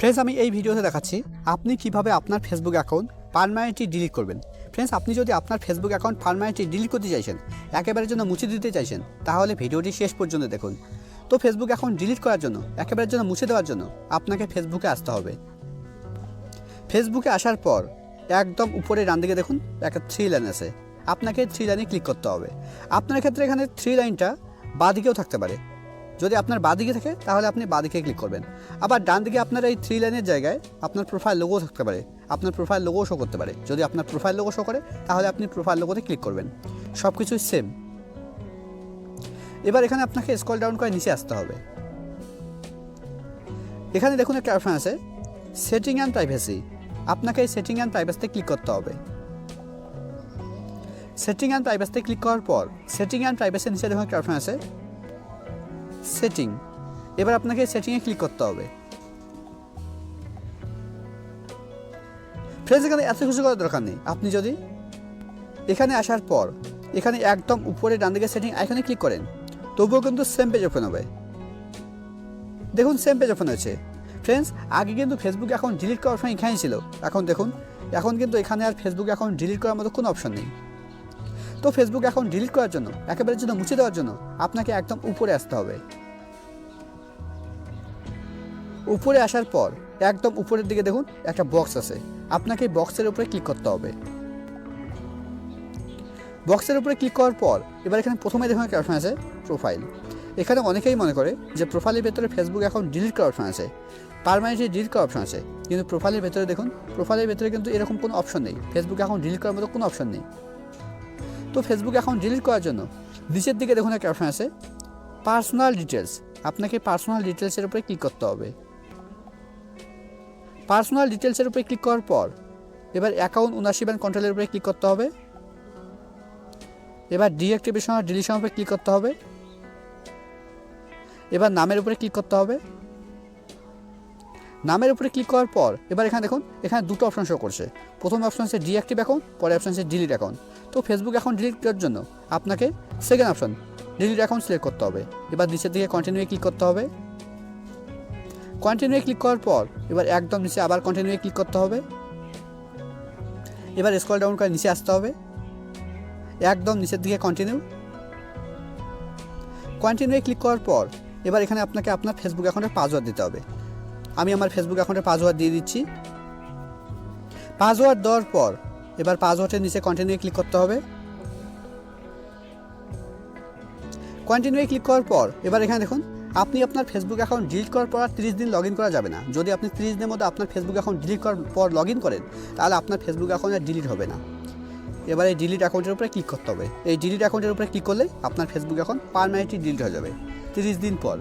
Friends আমি এই ভিডিওতে দেখাচ্ছি আপনি কীভাবে আপনার ফেসবুক অ্যাকাউন্ট পারমানেন্টলি ডিলিট করবেন। ফ্রেন্ডস আপনি যদি আপনার ফেসবুক অ্যাকাউন্ট পারমানেন্টলি ডিলিট করতে চাইছেন, একেবারের জন্য মুছে দিতে চাইছেন, তাহলে ভিডিওটি শেষ পর্যন্ত দেখুন। তো ফেসবুক অ্যাকাউন্ট ডিলিট করার জন্য, একেবারের জন্য মুছে দেওয়ার জন্য আপনাকে ফেসবুকে আসতে হবে। ফেসবুকে আসার পর একদম উপরে ডান দিকে দেখুন, একটা থ্রি লাইন আছে। আপনাকে থ্রি লাইনে ক্লিক করতে হবে। আপনার ক্ষেত্রে এখানে থ্রি লাইনটা বাদিকেও থাকতে পারে। যদি আপনার বাদিকে থাকে, তাহলে আপনি বাদিকে ক্লিক করবেন। আবার ডান দিকে আপনার এই থ্রি লাইনের জায়গায় আপনার প্রোফাইল লোগো থাকতে পারে। আপনার প্রোফাইল লোগো শো করতে পারে। যদি আপনার প্রোফাইল লোগো শো করে, তাহলে আপনি প্রোফাইল লোগোতে ক্লিক করবেন। সব কিছুই সেম এবার এখানে আপনাকে স্কল ডাউন করে নিচে আসতে হবে। এখানে দেখুন একটা অপশন আছে সেটিং অ্যান্ড প্রাইভেসি আপনাকে এই সেটিং অ্যান্ড প্রাইভেসিতে ক্লিক করতে হবে। সেটিং অ্যান্ড প্রাইভেসিতে ক্লিক করার পর সেটিং অ্যান্ড প্রাইভেসির নিচে দেখুন একটা অপশন আছে সেটিং। এবার আপনাকে সেটিংয়ে ক্লিক করতে হবে। ফ্রেন্ডস এখানে এত কিছু করার দরকার নেই। আপনি যদি এখানে আসার পর এখানে একদম উপরে ডান দিকে সেটিং আইকনে ক্লিক করেন, তবুও কিন্তু সেম পেজ ওপেন হবে। দেখুন সেম পেজ ওপেন হয়েছে। ফ্রেন্ডস, আগে কিন্তু ফেসবুক অ্যাকাউন্ট ডিলিট করার সময় এখানেই ছিল। এখন দেখুন, এখন কিন্তু এখানে আর ফেসবুক অ্যাকাউন্ট ডিলিট করার মতো কোনো অপশন নেই। তো ফেসবুক অ্যাকাউন্ট ডিলিট করার জন্য, একেবারে জন্য মুছে দেওয়ার জন্য আপনাকে একদম উপরে আসতে হবে। উপরে আসার পর একদম উপরের দিকে দেখুন একটা বক্স আছে। আপনাকে বক্সের উপরে ক্লিক করতে হবে। বক্সের উপরে ক্লিক করার পর এবার এখানে প্রথমে দেখুন একটা অপশন আছে প্রোফাইল এখানে অনেকেই মনে করে যে প্রোফাইলের ভেতরে ফেসবুক অ্যাকাউন্ট ডিলিট করার অপশন আছে। পারমানেন্টলি ডিলিট করার অপশন আছে। কিন্তু প্রোফাইলের ভেতরে দেখুন প্রোফাইলের ভেতরে কিন্তু এরকম কোনো অপশন নেই। ফেসবুক অ্যাকাউন্ট ডিলিট করার মতো কোনো অপশন নেই। তো ফেসবুক অ্যাকাউন্ট ডিলিট করার জন্য নিচের দিকে দেখুন একটা অপশন আছে পার্সোনাল ডিটেলস আপনাকে পার্সোনাল ডিটেলসের উপরে ক্লিক করতে হবে। পার্সোনাল ডিটেলসের উপরে ক্লিক করার পর এবার অ্যাকাউন্ট উনাশি ব্যান্ড কন্ট্রোলের উপরে ক্লিক করতে হবে। এবার ডিঅ্যাক্টিভেশন আর ডিলিশন উপরে ক্লিক করতে হবে। এবার নামের উপরে ক্লিক করতে হবে। নামের উপরে ক্লিক করার পর, এবার এখানে দেখুন, এখানে দুটো অপশন শো করছে। প্রথম অপশন হচ্ছে ডিঅ্যাক্টিভ অ্যাকাউন্ট পরে অপশন হচ্ছে ডিলিট অ্যাকাউন্ট তো ফেসবুক অ্যাকাউন্ট ডিলিট করার জন্য আপনাকে second option delete account select করতে হবে। এবার নিচের দিকে কন্টিনিউ ক্লিক করতে হবে। কন্টিনিউ ক্লিক করার পর, এবার একদম নিচে আবার কন্টিনিউ ক্লিক করতে হবে। এবার স্ক্রল ডাউন করে নিচে আসতে হবে। একদম নিচের দিকে কন্টিনিউ কন্টিনিউ ক্লিক করার পর, এবার এখানে আপনাকে আপনার ফেসবুক অ্যাকাউন্টের পাসওয়ার্ড দিতে হবে। আমি আমার ফেসবুক অ্যাকাউন্টের পাসওয়ার্ড দিয়ে দিচ্ছি। পাসওয়ার্ড দেওয়ার পর, এবার পাসওয়ার্ডের নিচে কন্টিনিউ ক্লিক করতে হবে। কন্টিনিউ ক্লিক করার পর, এবার এখানে দেখুন, আপনি আপনার ফেসবুক অ্যাকাউন্ট ডিলিট করার পর আর তিরিশ দিন লগ ইন করা যাবে না। যদি আপনি তিরিশ দিনের মধ্যে আপনার ফেসবুক অ্যাকাউন্ট ডিলিট করার পর লগ ইন করেন, তাহলে আপনার ফেসবুক অ্যাকাউন্ট আর ডিলিট হবে না। এবার এই ডিলিট অ্যাকাউন্টের উপরে ক্লিক করতে হবে। এই ডিলিট অ্যাকাউন্টের উপরে ক্লিক করলে আপনার ফেসবুক অ্যাকাউন্ট পারমানেন্টলি ডিলিট হয়ে যাবে। তিরিশ দিন পর।